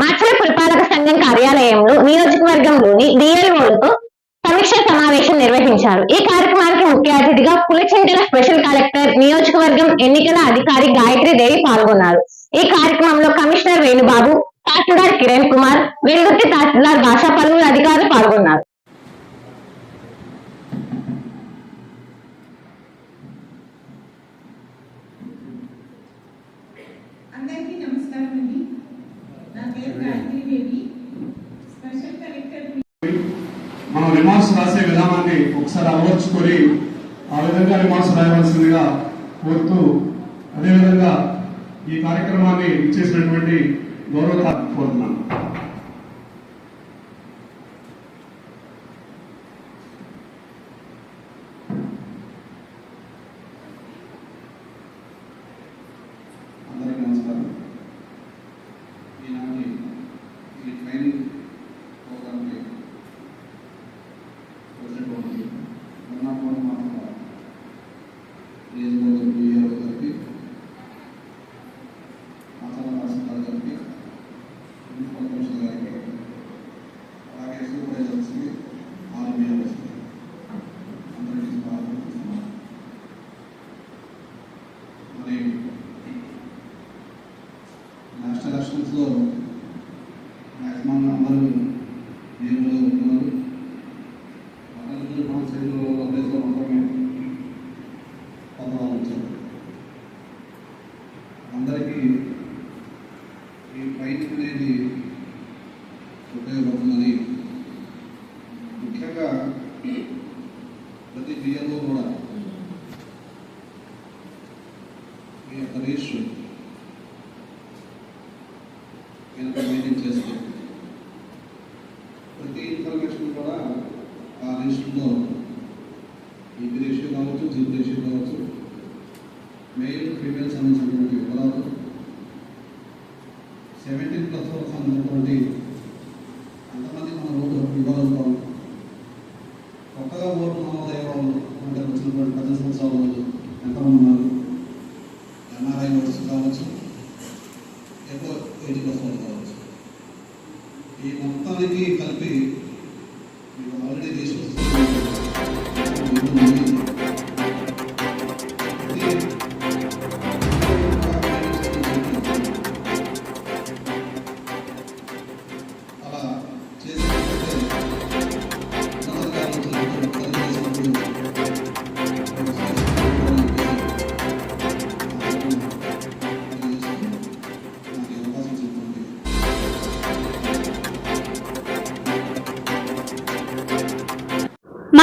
మాచల పురపాలక సంఘం కార్యాలయంలో నియోజకవర్గంలోని డిఎల్ఓలతో సమీక్ష సమావేశం నిర్వహించారు. ఈ కార్యక్రమానికి ముఖ్య అతిథిగా పులిచింతల స్పెషల్ కలెక్టర్ నియోజకవర్గం ఎన్నికల అధికారి గాయత్రి దేవి పాల్గొన్నారు. ఈ కార్యక్రమంలో కమిషనర్ వేణుబాబు తహసీల్దార్ కిరణ్ కుమార్ వెల్లుర్తి తహసీల్దార్ భాషా పలువురు అధికారులు పాల్గొన్నారు అందరికీ నమస్కారం అండి నా పేరు గాయత్రి దేవి స్పెషల్ కలెక్టర్ మనం రిమార్క్స్ రాసే విధానాన్ని ఒకసారి అలవర్చుకొని ఆ విధంగా రిమార్క్స్ రాయవలసిందిగా కోరుతూ అదేవిధంగా ఈ కార్యక్రమాన్ని ఇచ్చేసినటువంటి గౌరవ కోరుతున్నాను అందరికీ ఈ ట్రైనింగ్ అనేది ఉపయోగపడుతుందని ముఖ్యంగా ప్రతి బియ్యంలో కూడా ఈ యొక్క రిజిస్టర్ కనుక మెయింటైన్ చేస్తే ప్రతి ఇన్ఫర్మేషన్ కూడా ఆ లిస్టులో ఈ రేషియో కావచ్చు జిప్ రేషియో కావచ్చు మెయిల్ ఫీమేల్ సంబంధించిన సెవెంటీన్ ప్లస్ వరకు సంబంధించినటువంటి అంతమంది మన రోడ్డు ఇవ్వగలుగుతాం కొత్తగా ఓటు నమోదయ్యే వాళ్ళు అంటే వచ్చినటువంటి పెద్ద సంవత్సరాల వాళ్ళు ఎంతమంది ఉన్నారు? ఎన్ఆర్ఐ ఓటర్స్ కావచ్చు ఎక్కువ ఎయిటీ ప్లస్ వాళ్ళు కావచ్చు. ఈ మొత్తానికి కలిపి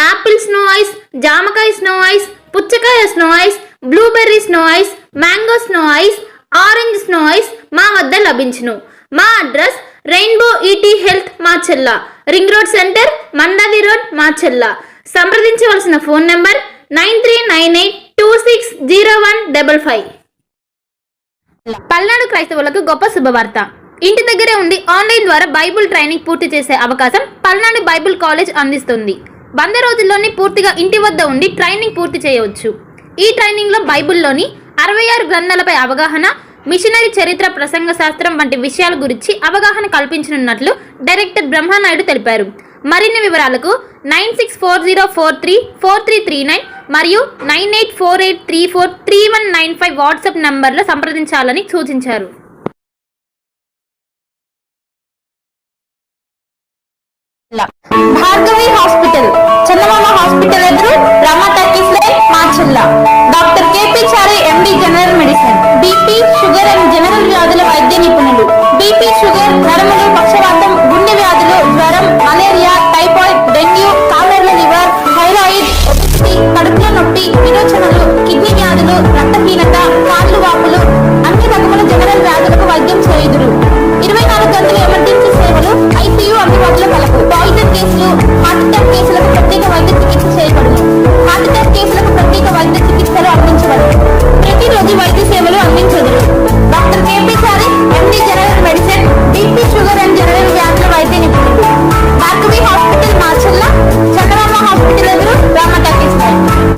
apple snow ice జామకాయ స్నో ఐస్ పుచ్చకాయ snow ice blueberry snow ice mango snow ice orange snow ice మా వద్ద లభించును. మా address rainbow ET health Macherla ring road centre Mandavi road Macherla సంప్రదించవలసిన phone number nine three nine eight two six zero one double five. Palnadu క్రైస్తవులకు గొప్ప శుభవార్త. ఇంటి దగ్గరే ఉండి ఆన్లైన్ ద్వారా బైబుల్ ట్రైనింగ్ పూర్తి చేసే అవకాశం పల్నాడు బైబుల్ కాలేజ్ అందిస్తుంది. వంద రోజుల్లోనే పూర్తిగా ఇంటి వద్ద ఉండి ట్రైనింగ్ పూర్తి చేయవచ్చు. ఈ ట్రైనింగ్లో బైబిల్లోని అరవై ఆరు గ్రంథాలపై అవగాహన మిషనరీ చరిత్ర ప్రసంగ శాస్త్రం వంటి విషయాల గురించి అవగాహన కల్పించనున్నట్లు డైరెక్టర్ బ్రహ్మానాయుడు తెలిపారు. మరిన్ని వివరాలకు nine six four zero four three four three three nine మరియు nine eight four eight three four three one nine five WhatsApp నంబర్లో సంప్రదించాలని సూచించారు. భార్గవి హాస్పిటల్